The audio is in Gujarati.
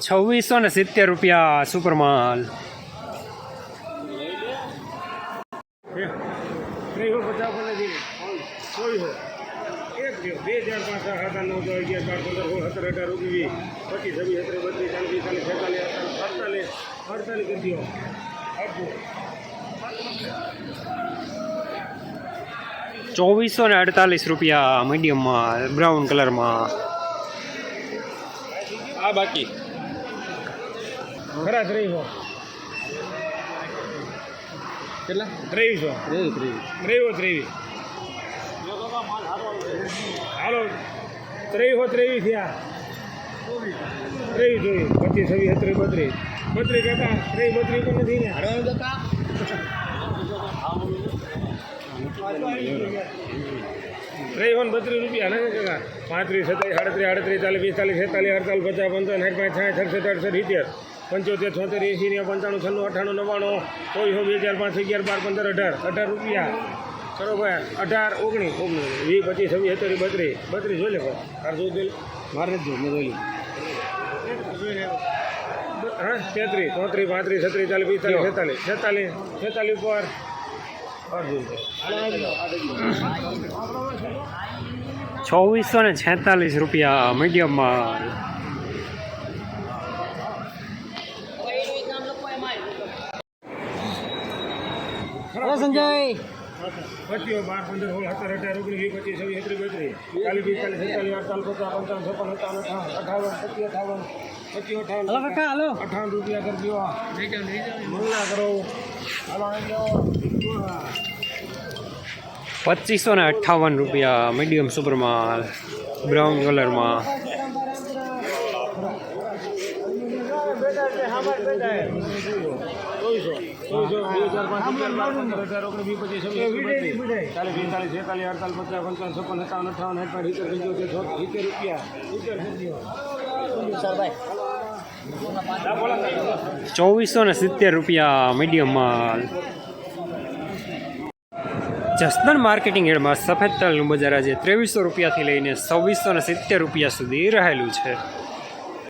છવ્વીસો ને સિત્તેર રૂપિયા સુપરમાલ બે હજાર પાંચ સાત નવ સત્તર અઢાર ચોવીસો ને અડતાલીસ રૂપિયા મીડિયમમાં બ્રાઉન કલરમાં આ બાકી. ખરા ત્રેવીસો કેટલા? ત્રેવીસો ત્રેવીસો ત્રેવીસ. હાલો ત્રેવીસો ત્રેવીસ થયા. ત્રેવીસ ત્રેવીસ પચીસ છવ્વીસ સત્રીસ બત્રીસ. બત્રીસ કાકા ત્રેવીસ બત્રીસ પણ નથી ને ત્રેવીસો ને બત્રીસ રૂપિયા ને કાકા પાંત્રીસ સત્તાવીસ સાડત્રીસ આડત્રીસ ચાલીસ પિસ્તાલીસ છેતાલીસ અડતાલીસ પચાસ પંચાવન સાઠ પાંચ સાઠ સડસઠ અડસઠ સિત્તેર. પંચોતેર, છોતેર એંસી ને પંચાણું, છન્નું અઠાણું નવ્વાણું, ચોવીસો બે હજાર પાંચ, અગિયાર, બાર, પંદર, અઢાર અઢાર રૂપિયા. બરોબર? અઢાર, ઓગણીસ ઓગણીસ, વીસ, પચીસ, છવ્વીસ સત્તરીસ બત્રીસ બત્રીસ, જોઈ લે ભાઈ તાર જોઈ મારે જ જોઈ, મેં જોઈ હા? તેત્રીસ, ચોત્રીસ, પાંત્રીસ, છત્રીસ, ચાલીસ, પિસ્તાલીસ, છેતાલીસ. છેતાલીસ છેતાલીસ ઉપર. ચોવીસો ને છેતાલીસ રૂપિયા મીડિયમમાં સંજય. પચીસ બાર પંદર સોળ સત્તર અઢાર ઓગણીસ વીસ પચીસ છવ્વીસ એકત્રીસ બત્રીસ ચાલીસ પિસ્તાલીસ છેતાલીસ અડતાલીસ પચાસ પંચાવન છપ્પન સત્તાવન અઠાવન અઠાવન પચીસ અઠાવન પચીસ અઠાવન અઠાવન રૂપિયા કરી દો. મંગલા કરો. હલો પચીસો ને અઠાવન રૂપિયા મીડિયમ સુપરમાલ બ્રાઉન કલરમાં ચોવીસો ચોવીસો બે હજાર પાંચ છેતાલીસ સિત્તેર રૂપિયા ને સિત્તેર રૂપિયા મીડિયમમાં જસદણ માર્કેટિંગ હેડમાં સફેદ તલનું બજાર આજે ત્રેવીસો રૂપિયાથી લઈને છવ્વીસો ને સિત્તેર રૂપિયા સુધી રહેલું છે.